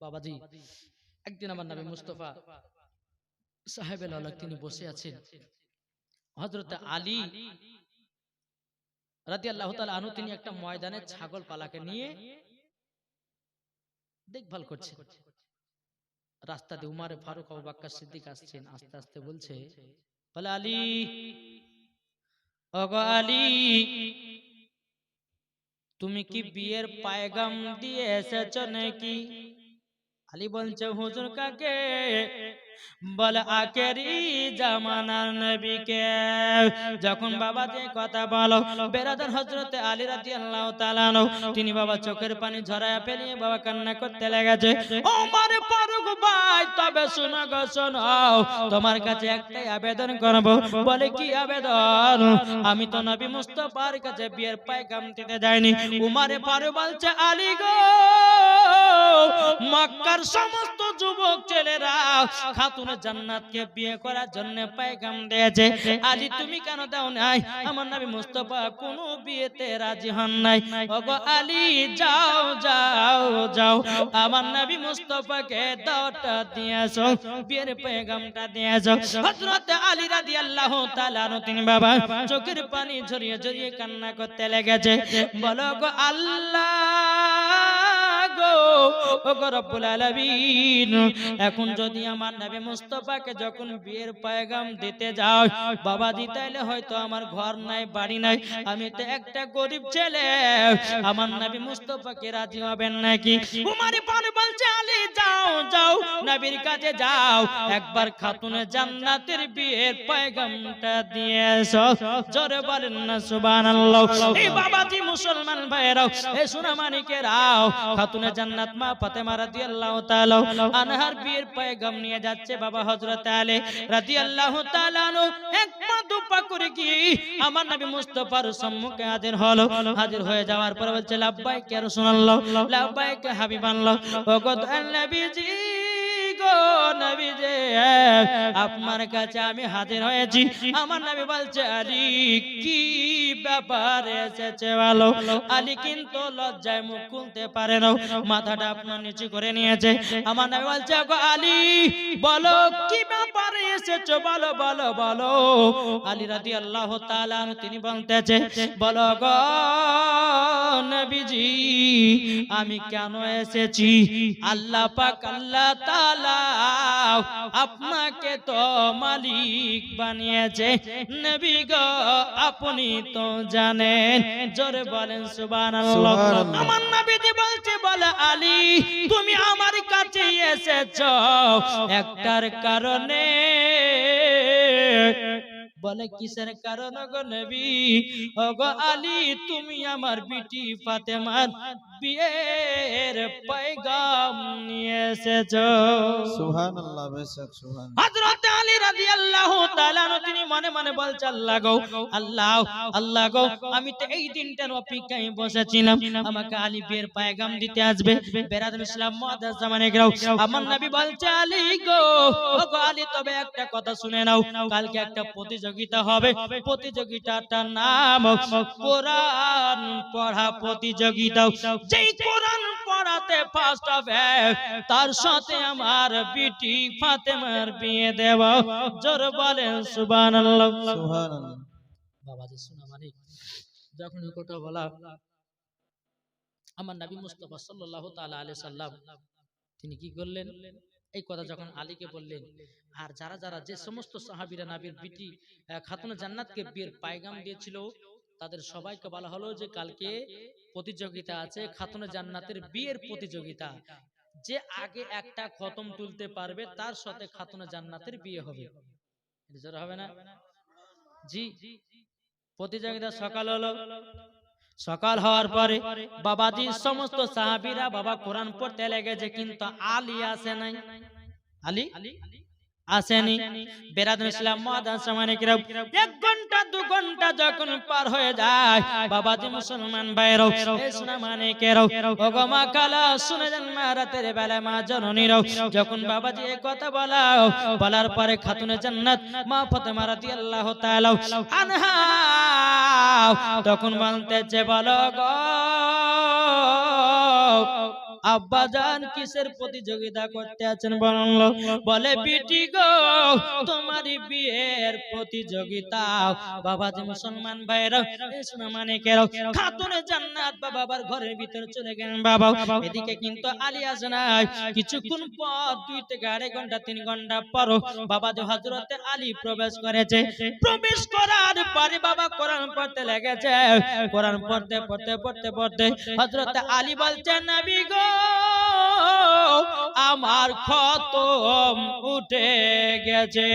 বাবাজি একদিন আমার নবী মুস্তফা আল্লাহ তিনি বসে আছেন। হজরত আলী রাদি আল্লাহ আনু তিনি একটা ময়দানে ছাগল পালাকে নিয়ে দেখভাল করছে। রাস্তা দিয়ে উমারে ফারুক আবু বাক্কার সিদ্দিক আসছেন আস্তে আস্তে বলছে বলে আলী ওগো আলী তুমি কি বিয়ের পায়গাম দিয়ে এসেছ নাকি আলী বলছে হুজুর কাকে? বলে আকেরি জামানার নবীকে। যখন বাবা যে কথা বলো বেরাদার হজরতে আলী রাজি আল্লাহ তালানো তিনি বাবা চোখের পানি ঝরায়া ফেলিয়ে বাবা কান্না করতে লেগেছে। ওমার ফারুক ভাই তবে শোনো গো শোনো। তোমার কাছে একটাই আবেদন করব। বলে কি আবেদন? আমি তো নবী মুস্তফার কাছে বিয়ের পায়গাম দিতে যাইনি। উমারে ফারুক বলছে আলী গো! মক্কার সমস্ত যুবক ছেলেরা খাতুনে জান্নাতকে বিয়ে করার জন্য পায়গাম দিয়েছে। আলী তুমি কেন দাও নাই? আমার নবী মুস্তফা কোনো বিয়েতে রাজি হন নাই। ওগো আলী, যাও যাও যাও। আমার নবী মুস্তফাকে দাওয়াতটা দিয়েছ, বিয়ের পায়গামটা দিয়েছ। হযরত আলী রাদিয়াল্লাহু তাআলা তিনি বাবা, চোখের পানি ঝরিয়ে ঝরিয়ে কান্না করতে লেগেছে। বলো গো আল্লাহ। এখন যদি আমার নবী যখন বিয়ের পয়গাম দিতে যাও হয়তো আমার ঘর নাই, বাড়ি নাই। আমি তো একটা গরিব ছেলে, আমার নবী রাজি হবেন নাকি? একবার খাতুনে বাবাজি, মুসলমান খাতুনে জান্নাত মা ফাতেমা রাদিয়াল্লাহু তাআলা আনহার বিয়ের পয়গাম নিয়ে যাচ্ছে বাবা হযরত আলী রাদিয়াল্লাহু তাআলা এক পা, দু পা করে কি আমার নবী মুস্তাফার সম্মুখে হাজির হলো। হাজির হয়ে যাওয়ার পর বলছে, লাব্বাইক ইয়া রাসূলুল্লাহ, লাব্বাইক হাবিবাল্লাহ। ওগো নবীজি আপনার কাছে আমি হাজির হয়েছি। আমার নবী বলছে আলী কি ব্যাপার এসেছে ভালো? আলী কিন্তু লজ্জায় মুখ খুলতে পারে না। মাথাটা আপনার নিচু করে নিয়েছে। আমার নবী বলছে আলী, বলো, কি ব্যাপারে এসেছ? বলো বলো বলো। আলী রাদি আল্লাহ তাআলা তিনি বলতেছে, বলো গো নবীজি, আমি কেন এসেছি? আল্লাহ পাক আল্লাহ তাআলা আপনাকে তো মালিক বানিয়েছে। নবী গো আপনি তো জানেন জোরে বলেন সুবহানাল্লাহ। সুবহানাল্লাহ। আমার নবীজি বলছে বলে আলী তুমি আমার কাছে এসেছ। একটার কারণে। বলে কিসের কারণ গো নবী? ও গো আলী তুমি আমার বিটি ফাতেমার বিয়ের পয়গাম নিয়ে এসেছ। সুবহানাল্লাহ বেশক সুবহান হযরত আলী রাদিয়াল্লাহু তাআলা তিনি মনে মনে বলছে আল্লাহ গো আল্লাহ আল্লাহ গো আমি তো এই দিনটার অপেক্ষায় বসেছিলাম। আমাকে আলী বিয়ের পায়গাম দিতে আসবে। বেরাদুল ইসলাম মুআদ্দাস জামানে গেরাও আমার নবী বলছে আলী গো ও গো আলী তবে একটা কথা শুনে নাও। কালকে একটা প্রতিযোগিতা হবে। প্রতিযোগিতাটার নাম কোরআন পড়া প্রতিযোগিতা। যেই কোরআন পড়াতে ফার্স্ট হবে, তার সাথে আমার বিটি ফাতেমার বিয়ে দেব। জোর সুবহানাল্লাহ। সুবহানাল্লাহ। বাবা যে শোনা মানে যখন কথা বলা, আমার নবী মুস্তাফা সাল্লাল্লাহু তাআলা আলাইহি সাল্লাম, তিনি কি করলেন? এই কথা যখন আলীকে বললেন, আর যারা যারা যে সমস্ত সাহাবীরা নবীর বিটি খাতুনে জান্নাতকে বিয়ের পায়গাম দিয়েছিল তাদের সবাইকে বলা হলো যে কালকে প্রতিযোগিতা আছে খাতুনে জান্নাতের বিয়ের প্রতিযোগিতা। যে আগে একটা খতম তুলতে পারবে তার সাথে খাতুনে জান্নাতের বিয়ে হবে। জোর হবে না? জি। প্রতিযোগিতা সকাল হলো। সকাল হওয়ার পরে বাবাজি সমস্ত সাহাবীরা বাবা কোরআন পড়তে লেগেছে কিন্তু আলী আসে নাই। আলী? আসেনি। বেরাদুল ইসলাম মাদান সামানিকরা এক ঘণ্টা দু ঘণ্টা যখন পার হয়ে যায় বাবা বাবাজি মুসলমান ভাইরাও এই সোনা মানিকেরাও ওগো মা কালা শুনে যান মা রাতের বেলায় মা জননীরাও যখন বাবাজি এই কথা বলাও বলার পরে খাতুনে জান্নাত মা ফাতেমা রাদিয়াল্লাহু তাআলা আনহা তখন বলতেছে বলো গো আব্বা জান কিসের প্রতিযোগিতা করতে আছেন বলল বলে বিটি গো তোমার বিয়ের প্রতিযোগিতা। বাবা যে মুসলমান ভাইরা শোনা মানে কেরাও খাতুনে জান্নাত বা বাবার ঘরের ভিতরে চলে গেলেন বাবা এদিকে কিন্তু আলী আসে নাই কিছুক্ষণ পর দুই থেকে আড়াই ঘণ্টা তিন ঘণ্টা পর বাবা যে হজরতে আলী প্রবেশ করেছে। প্রবেশ করার পরে বাবা কোরআন পড়তে লেগেছে। কোরআন পড়তে পড়তে পড়তে পড়তে হজরতে আলী বলছেন নবী গো আমার খতম উঠে গেছে।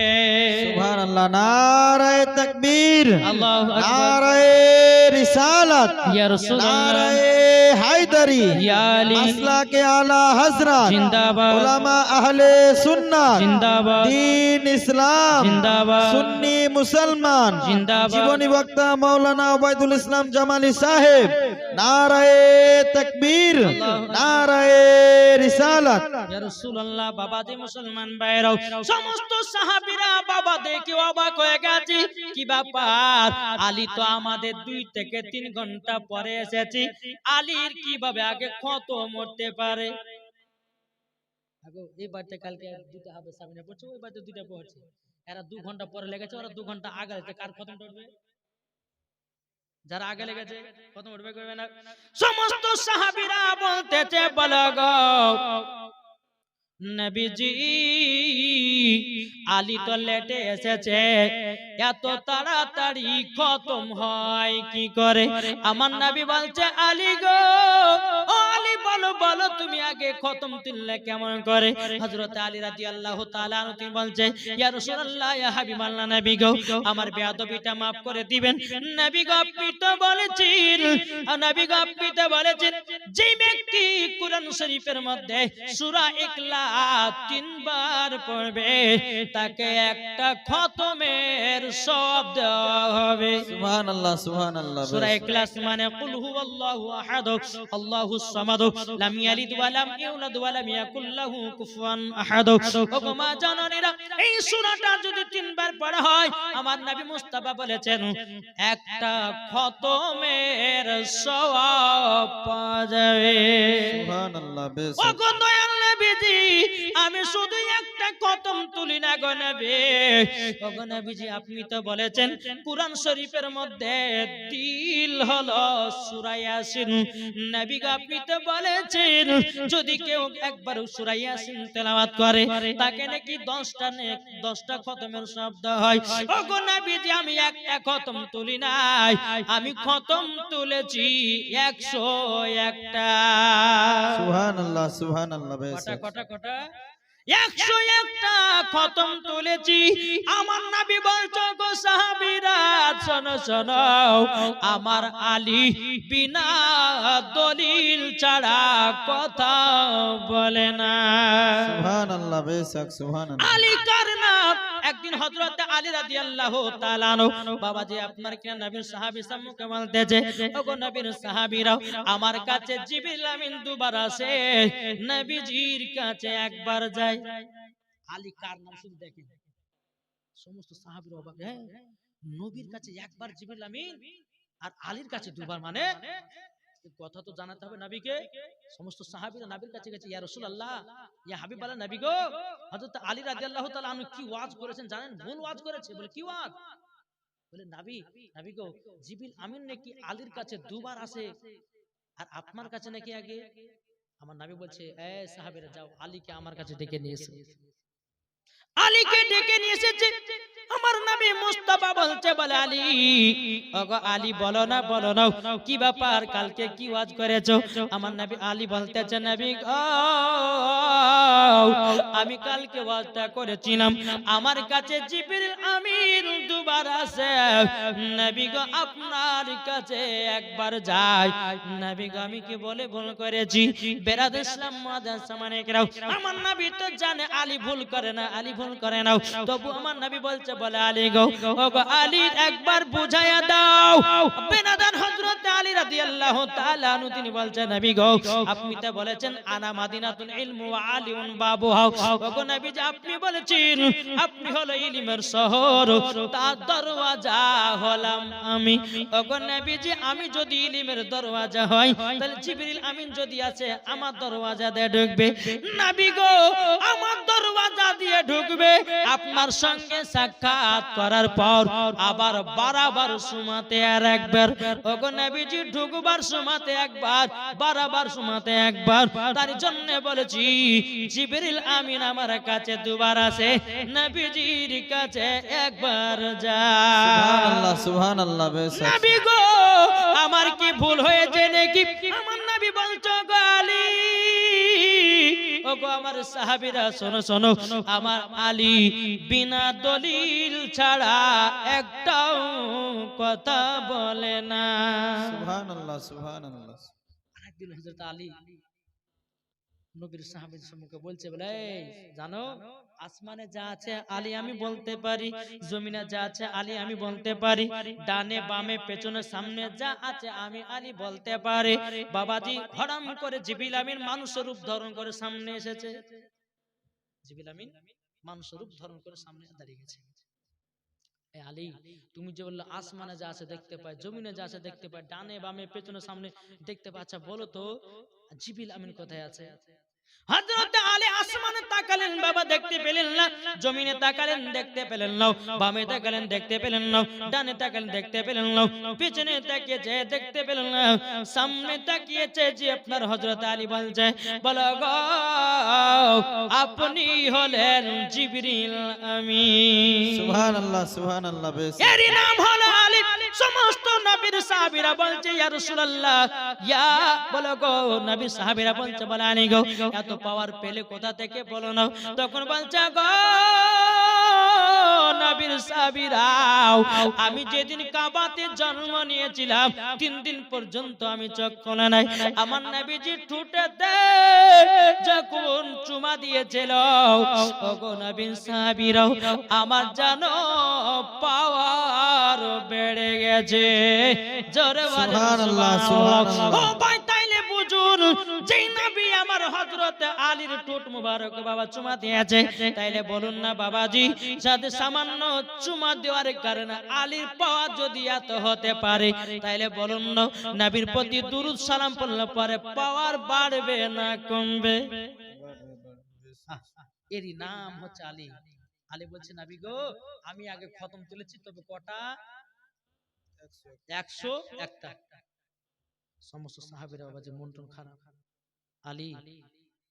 সুবহানাল্লাহ নারায়ে তাকবীর আল্লাহু আকবার। নারায়ে রিসালাত ইয়া রাসূলুল্লাহ। নারায়ে হায়দারি ইয়া আলী আলা হযরত জিন্দাবাদ উলামা আহলে সুন্নাহ জিন্দাবাদ দিন ইসলাম জিন্দাবাদ সুন্নি মুসলমান জিন্দাবাদ। জীবনী বক্তা মাওলানা ওবায়দুল ইসলাম জামালি সাহেব নারায়ে তাকবীর নারায়ে রিসালাত। ইয়া রাসূলুল্লাহ বাবা যে মুসলমান ভাইরাও সমস্ত সাহাবীরা বাবা দেখে অবাক হয়ে গেছে। কি ব্যাপার? আলী তো আমাদের দুই থেকে তিন ঘণ্টা পরে এসেছি। আলীর কীভাবে আগে ক্ষত মরতে পারে? কালকে দুটো হবে, সামনে পড়ছে, ওই পড়ছে এরা দু ঘণ্টা পরে লেগেছে, ওরা দু ঘণ্টা আগে কার খতম করবে যারা আগে লেগেছে খতম করবে না। সমস্ত সাহাবিরা বলতেছে বলো গো নবীজি আলী তো লেটে এসেছে। এত তাড়াতাড়ি খতম হয় কি করে? আমার নবী বলছে আলী গো ও বলো বলো তুমি আগে খতম তুললে কেমন করে? হযরত আলী রাদিয়াল্লাহু তাআলা তিনি বলছে ইয়া রাসূলুল্লাহ ইয়া হাবিবাল্লাহ নবী গো আমার বেয়াদবিটা maaf করে দিবেন। নবী গো আপনি তো বলেছেন আর নবী গো আপনি তো বলেছেন যে ব্যক্তি কোরআন শরীফের মধ্যে সূরা ইখলাস তিনবার পড়বে তাকে একটা খতমের সব দেওয়া হবে। সুবহানাল্লাহ সুবহানাল্লাহ সূরা ইখলাস মানে কুল হুয়াল্লাহু আহাদ আল্লাহুস সামাদ। লাম ইয়ালিদ ওয়া লাম ইউলাদ ওয়া লাম ইয়াকুল লাহু কুফুয়ান আহাদ। ওগো মা জননীরা এই সূরাটা যদি তিনবার পড়া হয় আমার নবী মুস্তাফা বলেছেন একটা খতমের সওয়াব পাওয়া যাবে। সুবহানাল্লাহ বেশ। ওগো দয়াল নবীজি আমি শুধু একটা কতম তুলি না গো নবী। ওগো নবীজি আপনি তো বলেছেন কুরআন শরীফের মধ্যে দিল হলো সূরা ইয়াসিন। নবী গো আপনি তো বলেছেন যদি কেউ একবার সূরা ইয়াসিন তেলাওয়াত করে তাকে নাকি 10টা নেক 10টা খতমের শব্দ হয়। ওগো নবীজি আমি একটা খতম তুলি নাই। আমি খতম তুলেছি 100 একটা। সুবহানাল্লাহ সুবহানাল্লাহ কটা কটা কটা? একশো একটা খতম তুলেছি। আমার নাবি বলছো গো সাহাবিরা শোনো শোনো আমার আলী বিনা দলিল ছাড়া কথা বলে না। সুবহানাল্লাহ বেশ সুবহানাল্লাহ। আলী কার নাম? একদিন হযরত আলী রাদিয়াল্লাহু তাআলা আনহু, বাবাজি আপনার কি নবীর সাহাবী সম্মুখে বলতেছে ওগো নবীর সাহাবীরা আমার কাছে জিবরিল আমিন দুবার আসে, নবীজির কাছে একবার যায়। আলী কার নাম শুধু দেখেন? সমস্ত সাহাবীরা অবাক হ্যাঁ? নবীর কাছে একবার জিবরিল আমিন আর আলীর কাছে দুবার মানে কথা তো জানাতে হবে নবীকে। সমস্ত সাহাবীরা নবীর কাছে গেছে, ইয়া রাসূলুল্লাহ, ইয়া হাবিবাল্লাহ নবী গো, হযরত আলী রাদিয়াল্লাহু তাআলা আনহু কি ওয়াজ করেছেন জানেন? ভুল ওয়াজ করেছে, বলে কি ওয়াজ? বলে, নবী নবী গো, জিবিল আমিন নাকি আলীর কাছে দুবার আসে, আর আপনার কাছে নাকি আগে? আমার নবী বলছে, এ সাহাবীরা, যাও আলীকে আমার কাছে ডেকে নিয়ে এসো। আলীকে ডেকে নিয়ে এসেছে। আমার নবী মুস্তাফা বলছে, বলে আলী, ওগো আলী, বলো না বলো না, কি ব্যাপার? কালকে কি ওয়াজ করেছ? আমার নবী আলী বলতেছে, নবী আমি কালকে ওয়াজটা করেছিলাম। আমার কাছে জিবরিল আমিন দুবার আসে নবী গো, আপনার কাছে একবার যাই নবী গো, আমি কি বলে ভুল করেছি? বেরাদ ইসলাম মাদার সামানে কেরাও আমার নবী তো জানে, আলী ভুল করে না, আলী গ্রহণ করে নাও। তবু আমার নবী বলছে, বলে, আলী গো ও গো আলী, একবার বুঝাইয়া দাও। বেনাদান হযরত আলী রাদিয়াল্লাহু তাআলা আনহু, তিনি বলছেন, নবী গো, আপনি তো বলেছেন, আনা মাদিনাতুল ইলমু ওয়া আলিউন বাবুহা ও গো নবী যে, আপনি বলেছেন, আপনি হলো ইলমের শহর তার দরওয়াজা হলাম আমি। ও গো নবী যে, আমি যদি ইলমের দরওয়াজা হই, তাহলে জিবরিল আমিন যদি আছে, আমার দরওয়াজা দিয়ে ঢুকবে। নবী গো, আমার দরওয়াজা দিয়ে ঢুকবে। আপনার সঙ্গে সাক্ষাৎ করার পর আবার বারাবার সুমাতে আর একবার। ওগো নবীজি ঢুকবার সুমাতে একবার বারাবার সুমাতে একবার। তার জন্য বলেছি জিবরিল আমিন আমার কাছে দুবার আসে নবীজির কাছে একবার যা। সুবহানাল্লাহ সুবহানাল্লাহ বেশ নবী গো আমার কি ভুল হয়েছে নাকি? আমার নবী বলছো গো আলী ও গো আমার সাহাবিরা শোনো শোনো আমার আলী বিনা দলিল ছাড়া একটাও কথা বলে না। সুবহানাল্লাহ সুবহানাল্লাহ। আরেকদিন হযরত আলী। নবীর সাহাবীর সম্মুখে বলছে বলে "এই, জানো আসমানে যা আছে আলী আমি বলতে পারি জমিনে যা আছে আলী আমি বলতে পারি ডানে বামে পেছনে সামনে যা আছে আমি আলী বলতে পারি বাবাজি হরাম করে জিবিল আমিন মানুষ রূপ ধারণ করে সামনে এসেছে জিবিল আমিন মানুষ রূপ ধারণ করে সামনে দাঁড়িয়ে গেছে। আলী তুমি যে বলল আসমানে যা আছে দেখতে পাই জমিনে যা আছে দেখতে পাই ডানে বামে পেছনে সামনে দেখতে পাই আচ্ছা বলো তো জিবিল আমিন কোথায় আছে? হযরত আলী আসমানে তাকালেন বাবা দেখতে পেলেন না জমিনে তাকালেন দেখতে পেলেন না বামে তাকালেন দেখতে পেলেন না ডানে তাকালেন দেখতে পেলেন না পিছনে তাকিয়েছে দেখতে পেলেন না সামনে তাকিয়েছে যে আপনার হযরত আলী বলছে বলো আপনি হলেন জিবরিল আমিন। সুবহানাল্লাহ সুবহানাল্লাহ বেশ। এরই নাম হলো আলী। সমস্ত নবীর সাহাবীরা বলছে ইয়া রাসূলুল্লাহ ইয়া বলো গো নবীর সাহাবীরা বলছে বলে আনি গো এত পাওয়ার পেলে কোথা থেকে বলো না তখন বলছে গো নবীর আমি যেদিন কাবাতে জন্ম নিয়েছিলাম তিন দিন পর্যন্ত আমি চোখ খোলা নাই আমার নবীজি ঠুটেতে যখন চুমা দিয়েছিল ওগো নবীন সাহাবীরাও আমার জানো পাওয়ার বেড়ে গেছে জোরে সুবহানাল্লাহ, সুবহানাল্লাহ। সুবহানাল্লাহ। ও ভাই তাইলে বুঝুন যেই আমার আলীর ঠোঁট মুবারক বাবা চুমা দিয়েছে। তাইলে বলুন না বাবাজি সাথে সামান্য চুমা দেওয়ার কারণে আলীর পাওয়া যদি এত হতে পারে, তাইলে বলুন না নবীর প্রতি দুরুদ সালাম পড়লে পরে পাওয়ার বাড়বে না কমবে? এরই নাম হচ্ছে আলী। আলী বলছে, নাবি গো, আমি আগে খতম তুলেছি, তবে কটা? একশো একটা। সমস্ত সাহাবিরা বাবা যে মন টন খারাপ। আলী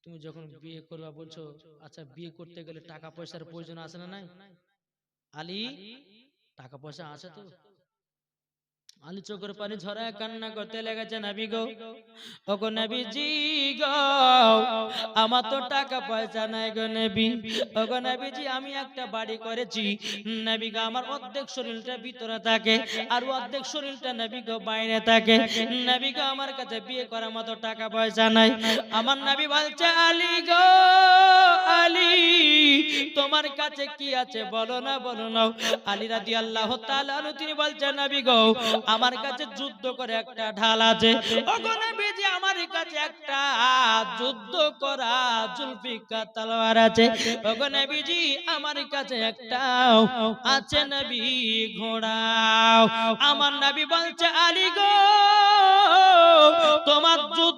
তুমি যখন বিয়ে করবা বলছো আচ্ছা বিয়ে করতে গেলে টাকা পয়সার প্রয়োজন আছে না নাই? আলী, টাকা পয়সা আছে তো? আলী চোখের পানি ঝরায় কান্না করতে লেগেছে নাবি গো। ওগো নবী জি গো, আমার তো টাকা পয়সা নাই গো নবী। ওগো নবী জি আমি একটা বাড়ি করেছি। নবী গো, আমার অর্ধেক শরীরটা ভিতরে থাকে আর অর্ধেক শরীরটা নবী গো বাইরে থাকে। নবী গো, আমার কাছে বিয়ে করার মতো টাকা পয়সা নাই। আমার নবী বলছে, আলী গো, আলী, তোমার কাছে কি আছে? বলো না বলো না। আলী রাদি আল্লাহ তিনি বলছেন, নাবি গো আমার কাছে যুদ্ধ করে একটা ঢাল আছে। আমার কাছে একটা যুদ্ধ করা জুলফিকার তলোয়ার আছে। ওখানে নবীজি, আমার কাছে একটা আছে নবী ঘোড়া আমার নবী বলছে, আলী তোমার যুদ্ধ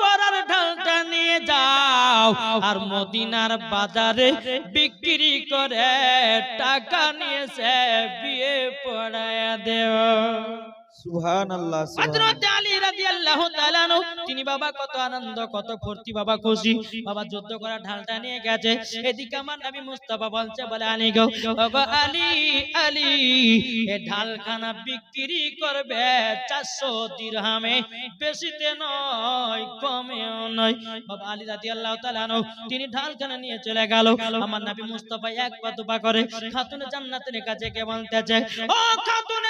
করার ঢালটা নিয়ে যাও। আর মদিনার বাজারে বিক্রি করে টাকা নিয়ে সে বিয়ে পড়ায় দেও। সুবহানাল্লাহ হযরত আলী রাদিয়াল্লাহু তাআলা তিনি বাবা কত আনন্দ কত ফুর্তি বাবা খুশি। বাবা যুদ্ধ করা ঢালটা নিয়ে গেছে। এদিকে আমার নবী মুস্তাফা বলছে বলে আলী গো ওগো আলী আলী এ ঢালখানা বিক্রি করবে 400 দিরহামে। বেশিতে নয় কমেও নয়। বাবা আলী রাদিয়াল্লাহু তাআলা তিনি ঢালখানা নিয়ে চলে গেল। আমার নবী মুস্তাফা এক পা দুপা করে খাতুনে জান্নাতের কাছে কে বলতেছে ও খাতুনে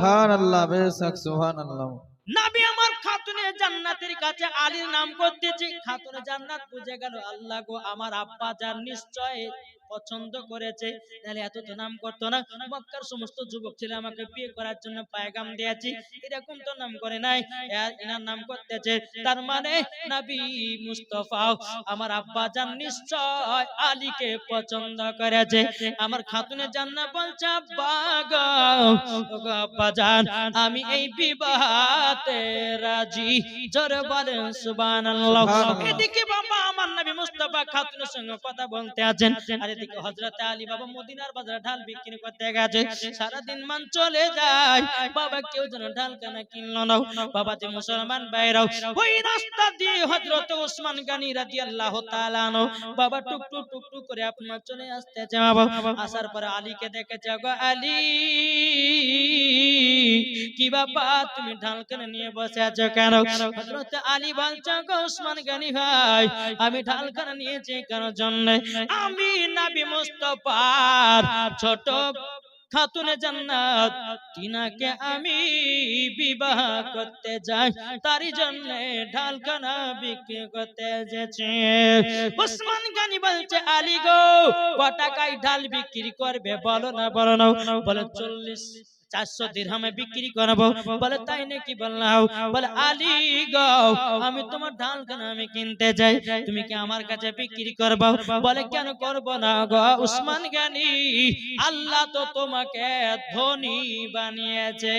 সুবহান আল্লাহ বেশক সুবহান আল্লাহ নাবি আমার খাতুনে জান্নাতের কাছে আলীর নাম করতেছি, খাতুনে জান্নাত বুঝে গেল, আল্লাহ গো, আমার আব্বা যার নিশ্চয় পছন্দ করেছে তাহলে এত তো নাম করতো না। মক্কার সমস্ত যুবক ছেলে আমাকে বিয়ে করার জন্য পায়গাম দিয়েছি এরকম তো নাম করে নাই। এনার নাম করতেছে তার মানে নবী মুস্তফা। আমার আব্বা যান নিশ্চয় আলীকে পছন্দ করেছে। আমার খাতুনে জান্নাত বলছে আব্বা গো আব্বা জান আমি এই বিবাহতে রাজি। জোরে বলেন সুবহানাল্লাহ। সুবহানাল্লাহ। এদিকে বাবা আমার নবী মুস্তাফা খাতুনের সঙ্গে কথা বলতে আছেন। আর এদিকে হযরত আলী বাবা মদিনার বাজারে ঢাল বিক্রি করতে গেছে। সারা দিন মান চলে যায়। বাবা কেউ যেন ঢাল কেনা কিনলো না বাবা যে মুসলমান বাইরাও ওই রাস্তা দিয়ে হযরত ওসমান গানি রাদিয়াল্লাহু তাআলা আনহু। বাবা টুক টুক টুক টুক করে আপনার চলে আসতেছে বাবা আসার পরে আলীকে দেখেছে গো আলী। কি বাবা, তুমি ঢাল কেন নিয়ে বসে আছো কেন? হযরত আলী বলছে ওসমান গানি ভাই, আমি ঢাল কেন নিয়েছি কেন জন্য? আমি নবী মুস্তাফার ছোট খাতুনে জান্নাত, তিনাকে আমি বিবাহ করতে যাই, তারই জন্য ঢালখানা বিক্রি করতে এসেছে। ওসমান গানি বলছে, আলী গো ক টাকায় ঢাল বিক্রি করবে? বলো না বলো না। বলে, চল্লিশ চারশো দিরহামে বিক্রি করব। বলে তাই নাকি বললাম? বলে আলী গো আমি তোমার ধান কেন আমি কিনতে যাই। তুমি কি আমার কাছে বিক্রি করব? বলে কেন করব না গো? উসমান গানি আল্লাহ তো তোমাকে ধনী বানিয়েছে।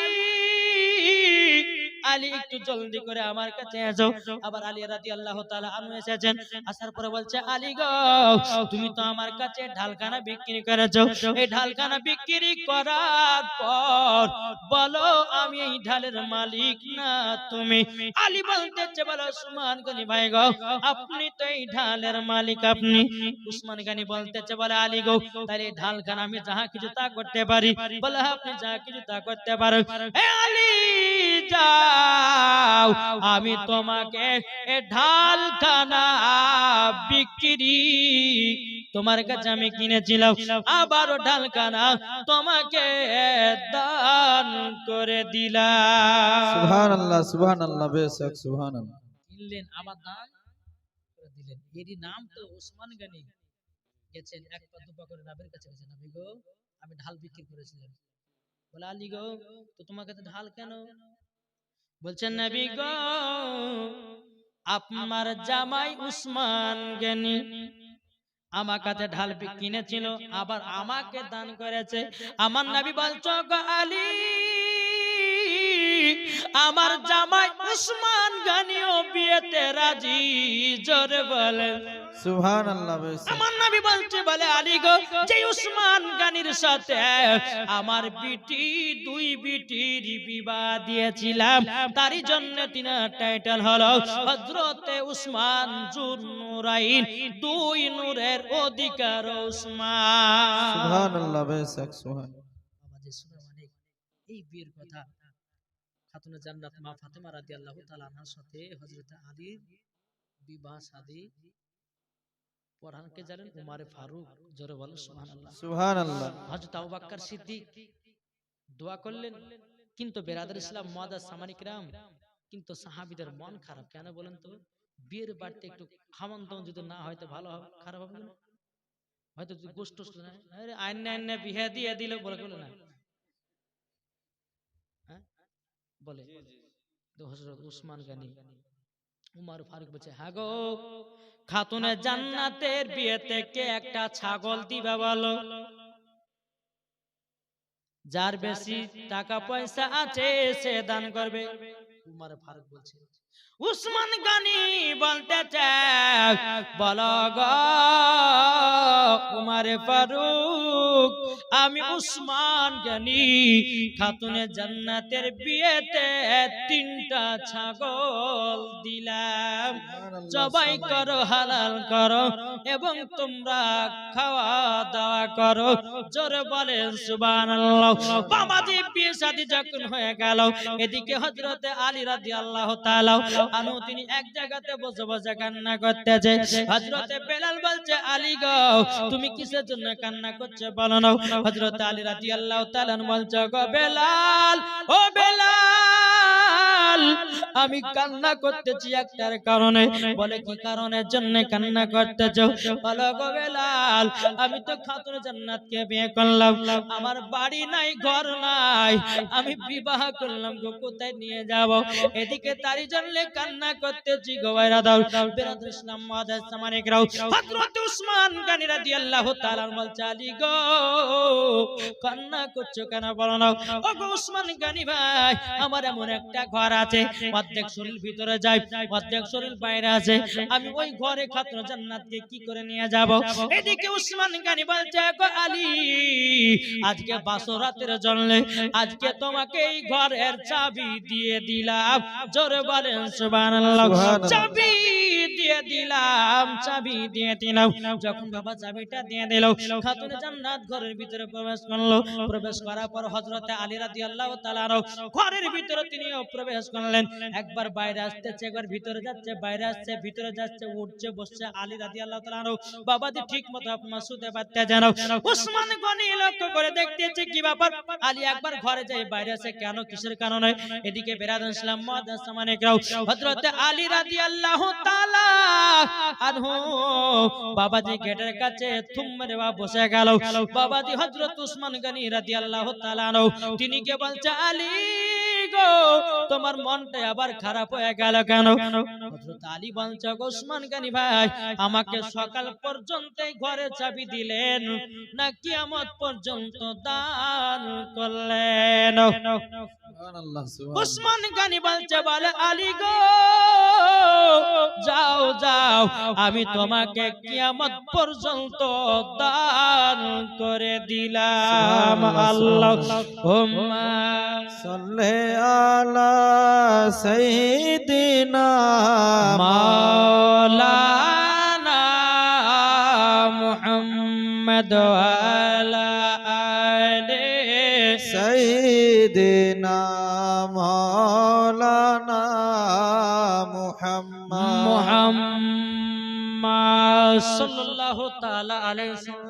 আলী, একটু জলদি করে আমার কাছে এসো। আবার আলী রাদিয়াল্লাহু তাআলা আনহু এসেছেন। আসার পরে বলছে, আলী গো, তুমি তো আমার কাছে ঢালখানা বিক্রি করেছ। এই ঢালখানা বিক্রি করার পর বলো আমি এই ঢালের মালিক না তুমি? আলী বলতেছে, বলো উসমান গনি ভাই গো, আপনি তো এই ঢালের মালিক আপনি। উসমান গানি বলতেছে, বলে আলী গো, তাহলে ঢালখানা আমি যাহা কিছু তা করতে পারি। বলে আপনি যাহা কিছু তা করতে পারো। আলী! যাও আমি তোমাকে এ ঢালখানা বিক্রি তোমার কাছে আমি কিনেছিলাম। আবারও ঢালখানা তোমাকে দান করে দিলাম। সুবহান আল্লাহ সুবহান আল্লাহ কিনলেন আবার দান করে দিলেন। এরই নাম তো ওসমান গানি গেছেন এক পা দুপা করে নবীর কাছে গেছেন। নবী গো আমি ঢাল বিক্রি করেছিলাম। বলে আলী গো তো তোমার কাছে ঢাল কেন? বলছেন নবী গো আপনার জামাই উসমান জ্ঞানী আমার কাছে ঢাল কিনেছিল আবার আমাকে দান করেছে। আমার নবী বলছ আলী আমার জামাই উসমান গানিও বিয়েতে রাজি। জোরে বলেন সুবহান আল্লাহ আমার নবী বলছে বলে আলী গো যে উসমান গানির সাথে আমার বিটি দুই বিটির বিবাহ দিয়েছিলাম তারই জন্য তিনার টাইটেল হলো হযরতে উসমান নুরাইন দুই নূরের অধিকার উসমান। সুবহান আল্লাহ বেশক সুবহান বাবা শুনে মানে এই বিয়ের কথা খাতুনে জান্নাত মা ফাতেমা রাদিয়াল্লাহু তাআলা আনহার সাথে হযরত আলীর বিবাহ শাদী পড়ানকে জানেন? উমারে ফারুক জোরে বলেন সুবহানাল্লাহ। সুবহান আল্লাহ হযরত আবু বকর সিদ্দিক দোয়া করলেন কিন্তু বেরাদার ইসলাম মুআদ্দাস সামানিকরাম কিন্তু সাহাবীদের মন খারাপ কেন বলেন তো? বিয়ের বাড়িতে একটু খামন দামন যদি না হয় তো ভালো হবে খারাপ হবে না হয়তো গোষ্ঠ আইন আইন বিয়ে দিয়ে দিলে বলে বলে না হ্যাঁ? বলে। হজরত উসমান গানি উমার ফারুক বলছে হ্যাঁ গো খাতুনে জান্নাতের বিয়েতে কে একটা ছাগল দিবা বলো? যার বেশি টাকা পয়সা আছে সে দান করবে। উমার ফারুক বলছে উসমান গানি বলতে চায় বলো গো উমারে ফারুক, আমি উসমান গানি খাতুনে জান্নাতের বিয়েতে তিনটা ছাগল দিলাম। জবাই করো, হালাল করো এবং তোমরা খাওয়া দাওয়া করো। জোরে বলেন সুবহানাল্লাহ। বাবাজি বিয়ে যখন হয়ে গেল, এদিকে হযরতে আলী রাদিয়াল্লাহু তাআলা আনু তিনি এক জায়গাতে বসে বসে কান্না করতেছে। হজরতে বেলাল বলছে, আলী গো, তুমি কিসের জন্য কান্না করছে বলো না। হজরত আলী আল্লাহ তালান বলছে, গো বেলাল, ও বেলাল! আমি কান্না করতেছি একটার কারণে। বলে, কি কারণের জন্য কান্না করতেছো? বলো গো বেলাল, আমি তো খাতুন জান্নাতকে বিয়ে করলাম। আমার বাড়ি নাই, ঘর নাই। আমি বিবাহ করলাম গো, কোথায় নিয়ে যাব? এদিকে তারই জন্য কান্না করতেছি গো ভাইরা দাও। ইসলাম মাদাস সামানিক রাও হযরত উসমান গানি রাদিয়াল্লাহু তাআলা বলছে, আলী গো, কান্না করছ কেন? বলো না। ও গো উসমান গানি ভাই, আমার এমন একটা ঘর আছে অর্ধেক শরীর ভিতরে যায় অর্ধেক শরীর বাইরে আছে। আমি ওই ঘরে খাতুন জান্নাতকে কি করে নিয়ে যাব? এদিকে উসমান গানি বলছে গো আলী আজকে বাসরাতের জন্য আজকে তোমাকে এই ঘরের চাবি দিয়ে দিলাম। জোরে বলেন সুবহানাল্লাহ। সুবহানাল্লাহ। চাবি দিয়ে দিলাম চাবি দিয়ে দিলাম। যখন বাবা চাবিটা দিয়ে দিল খাতুন জান্নাত ঘরের ভিতরে প্রবেশ করল। প্রবেশ করার পর হযরতে আলী রাদিয়াল্লাহু তাআলা ঘরের ভিতরে তিনিও প্রবেশ করলেন। একবার বাইরে আসতেছে, একবার ভিতরে যাচ্ছে, বাইরে আসছে, ভিতরে যাচ্ছে, উঠছে, বসছে, আলী রাদিয়াল্লাহু তাআলা আনহু। বাবাজি ঠিক মতো আপনার শুতে পারতে জানো উসমান গনি লক্ষ্য করে দেখতেছে কি ব্যাপার? আলী একবার ঘরে যায় বাইরে আসে কেন, কিসের কারণে? এদিকে বেরাদান ইসলাম মাদাস সামানিকরাও হযরতে আলী রাদিয়াল্লাহু তাআলা আনহু। বাবাজি গেটের কাছে থুম মেরে বা বসে গেল। বাবাজি হযরত উসমান গনি রাদিয়াল্লাহু তাআলা আনহু। তিনি কে বলছে? আলী। গো তোমার মনটা আবার খারাপ হয়ে গেল কেন? হযরত আলী বলছে গো উসমান ভাই আমাকে সকাল পর্যন্ত ঘরে চাবি দিলেন না কিয়ামত পর্যন্ত দান করলেন। উসমান গানি বলছে বলে আলী গো যাও যাও আমি তোমাকে কিয়ামত পর্যন্ত দান করে দিলাম। আল্লাহ صلی علی سیدنا مولانا محمد وعلا آل سیدنا مولانا محمد محمد صلی اللہ تعالی علیہ وسلم